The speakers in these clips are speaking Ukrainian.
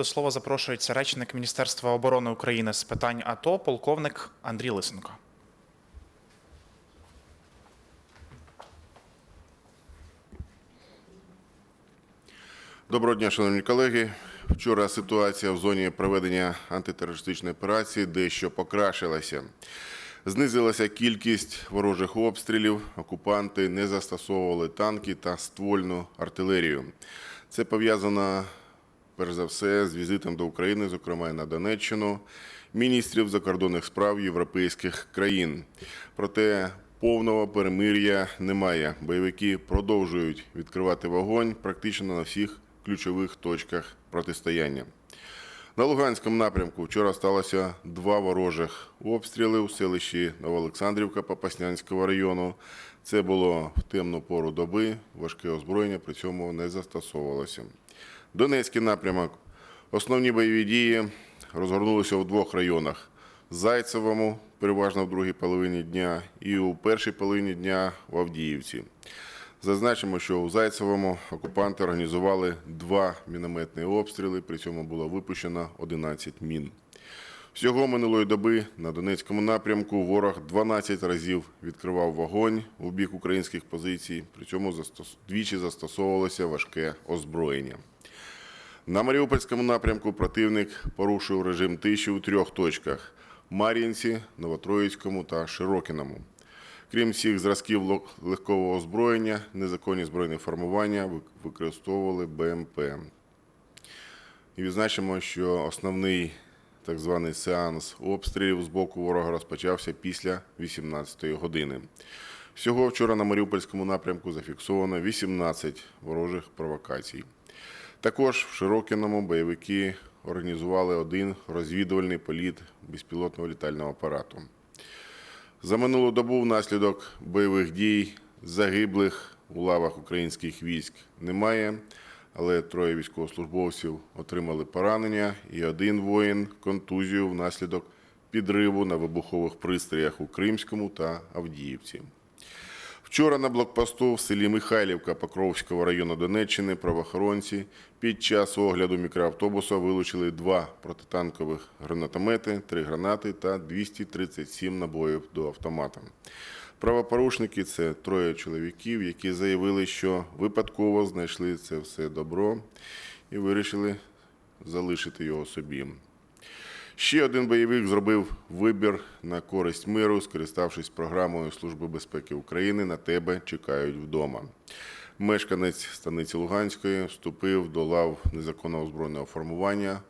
До слова запрошується речник Міністерства оборони України з питань АТО, полковник Андрій Лисенко. Доброго дня, шановні колеги. Вчора ситуація в зоні проведення антитерористичної операції дещо покращилася. Знизилася кількість ворожих обстрілів. Окупанти не застосовували танки та ствольну артилерію. Це пов'язано перш за все з візитом до України, зокрема на Донеччину, міністрів закордонних справ європейських країн. Проте повного перемир'я немає. Бойовики продовжують відкривати вогонь практично на всіх ключових точках протистояння. На Луганському напрямку вчора сталося два ворожих обстріли у селищі Новоолександрівка Попаснянського району. Це було в темну пору доби, важке озброєння при цьому не застосовувалося. Донецький напрямок. Основні бойові дії розгорнулися в двох районах: Зайцевому, переважно в другій половині дня, і у першій половині дня в Авдіївці. Зазначимо, що у Зайцевому окупанти організували два мінометні обстріли, при цьому було випущено 11 мін. Всього минулої доби на Донецькому напрямку ворог 12 разів відкривав вогонь у бік українських позицій, при цьому двічі застосовувалося важке озброєння. На Маріупольському напрямку противник порушив режим тиші у трьох точках: Мар'їнці, Новотроїцькому та Широкіному. Крім всіх зразків легкого озброєння, незаконні збройні формування використовували БМП. І відзначимо, що основний так званий сеанс обстрілів з боку ворога розпочався після 18-ї години. Всього вчора на Маріупольському напрямку зафіксовано 18 ворожих провокацій. Також в Широкіному бойовики організували один розвідувальний політ безпілотного літального апарату. За минулу добу внаслідок бойових дій загиблих у лавах українських військ немає, але троє військовослужбовців отримали поранення і один воїн контузію внаслідок підриву на вибухових пристроях у Кримському та Авдіївці. Вчора на блокпосту в селі Михайлівка Покровського району Донеччини правоохоронці під час огляду мікроавтобуса вилучили два протитанкових гранатомети, три гранати та 237 набоїв до автомата. Правопорушники це троє чоловіків, які заявили, що випадково знайшли це все добро і вирішили залишити його собі. Ще один бойовик зробив вибір на користь миру, скориставшись програмою Служби безпеки України на тебе чекають вдома. Мешканець станиці Луганської вступив до лав незаконного збройного формування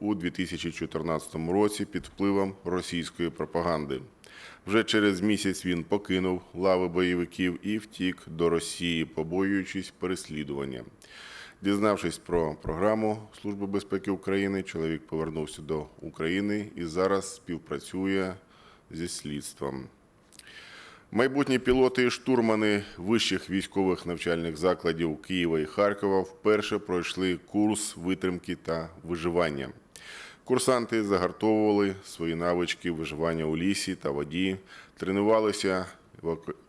у 2014 році під впливом російської пропаганди. Вже через місяць він покинув лави бойовиків і втік до Росії, побоюючись переслідування. Дізнавшись про програму Служби безпеки України, чоловік повернувся до України і зараз співпрацює зі слідством. Майбутні пілоти і штурмани вищих військових навчальних закладів Києва і Харкова вперше пройшли курс витримки та виживання. Курсанти загартовували свої навички виживання у лісі та воді, тренувалися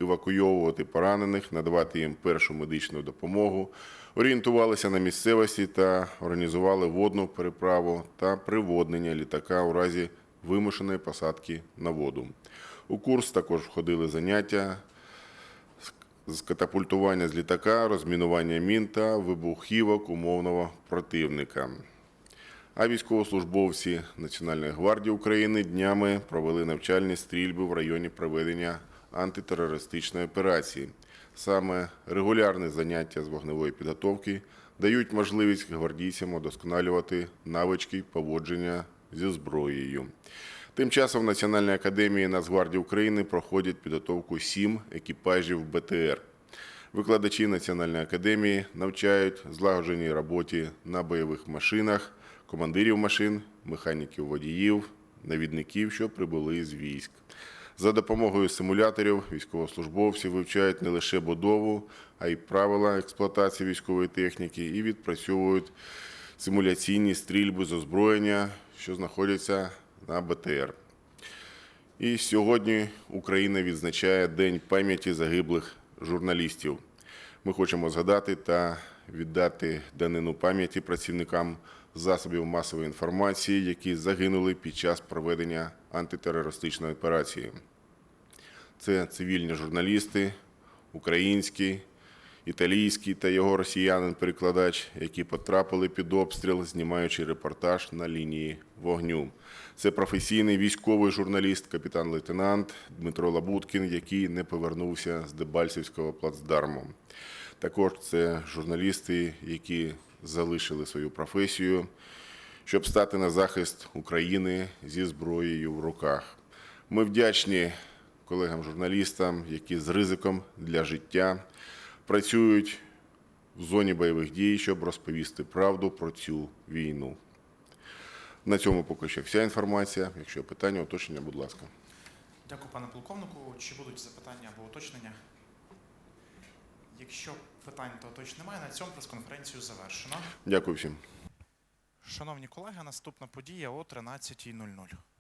евакуйовувати поранених, надавати їм першу медичну допомогу, орієнтувалися на місцевості та організували водну переправу та приводнення літака у разі вимушеної посадки на воду. У курс також входили заняття з катапультування з літака, розмінування мін та вибухівок умовного противника. А військовослужбовці Національної гвардії України днями провели навчальні стрільби в районі проведення антитерористичної операції. Саме регулярні заняття з вогневої підготовки дають можливість гвардійцям удосконалювати навички поводження зі зброєю. Тим часом в Національній академії Нацгвардії України проходять підготовку сім екіпажів БТР. Викладачі Національної академії навчають злагодженій роботі на бойових машинах, командирів машин, механіків водіїв, навідників, що прибули з військ. За допомогою симуляторів військовослужбовці вивчають не лише будову, а й правила експлуатації військової техніки і відпрацьовують симуляційні стрільби з озброєння, що знаходяться на БТР. І сьогодні Україна відзначає День пам'яті загиблих журналістів. Ми хочемо згадати та віддати данину пам'яті працівникам засобів масової інформації, які загинули під час проведення антитерористичної операції. Це цивільні журналісти, український, італійський та його росіянин-перекладач, які потрапили під обстріл, знімаючи репортаж на лінії вогню. Це професійний військовий журналіст, капітан-лейтенант Дмитро Лабуткін, який не повернувся з Дебальцівського плацдарму. Також це журналісти, які залишили свою професію, щоб стати на захист України зі зброєю в руках. Ми вдячні колегам-журналістам, які з ризиком для життя працюють в зоні бойових дій, щоб розповісти правду про цю війну. На цьому поки що вся інформація. Якщо є питання, уточнення, будь ласка. Дякую, пане полковнику. Чи будуть запитання або уточнення? Якщо питань та уточнень немає, на цьому прес-конференцію завершено. Дякую всім. Шановні колеги, наступна подія о 13.00.